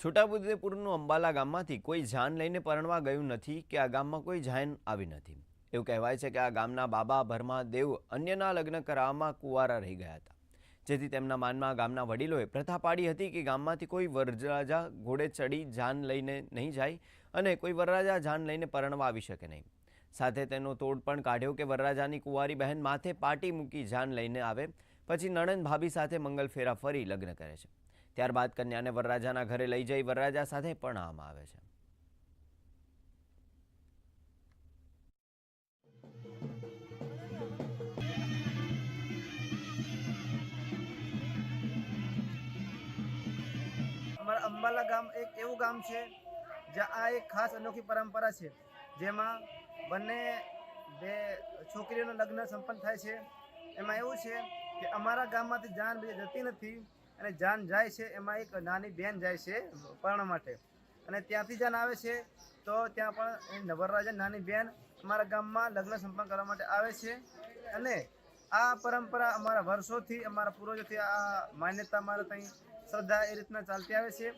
છોટાઉદેપુરનું અંબાલા ગામમાંથી કોઈ જાન લઈને પરણવા ગયું નથી કે આ ગામમાં કોઈ જાન આવી નથી. એવું કહેવાય છે કે આ ગામના બાબા, ભરમા, દેવ અન્યના લગ્ન કરાવવામાં કુંવારા રહી ગયા હતા. જેથી તેમના માનમાં ગામના વડીલોએ પ્રથા પાડી હતી કે ગામમાંથી કોઈ વરરાજા ઘોડે ચડી જાન લઈને નહીં જાય અને કોઈ વરરાજા જાન લઈને પરણવા આવી શકે નહીં. સાથે તેનો તોડ પણ કાઢ્યો કે વરરાજાની કુંવારી બહેન માથે પાટી મૂકી જાન લઈને આવે, પછી નણંદ ભાભી સાથે મંગલ ફેરા ફરી લગ્ન કરે છે. ત્યારબાદ કન્યાને વરરાજાના ઘરે લઈ જઈ વરરાજા સાથે પરણાવવામાં આવે છે. અમારા અંબાલા ગામ એક એવું ગામ છે, જ્યાં આ એક ખાસ અનોખી પરંપરા છે, જેમાં બંને બે છોકરીઓનું લગ્ન સંપન્ન થાય છે. એમાં એવું છે કે અમારા ગામમાંથી જાન બીજે જતી નથી. અને જાન જાય છે, એમાં એક નાની બેન જાય છે પર્ણ માટે. અને ત્યાંથી જાન આવે છે, તો ત્યાં પણ નવરરાજા નાની બેન અમારા ગામમાં લગ્ન સંપન્ન કરવા માટે આવે છે. અને આ પરંપરા અમારા વર્ષોથી, અમારા પૂર્વજોથી આ માન્યતા અમારા ત્યાં શ્રદ્ધા એ રીતના ચાલતી આવે છે.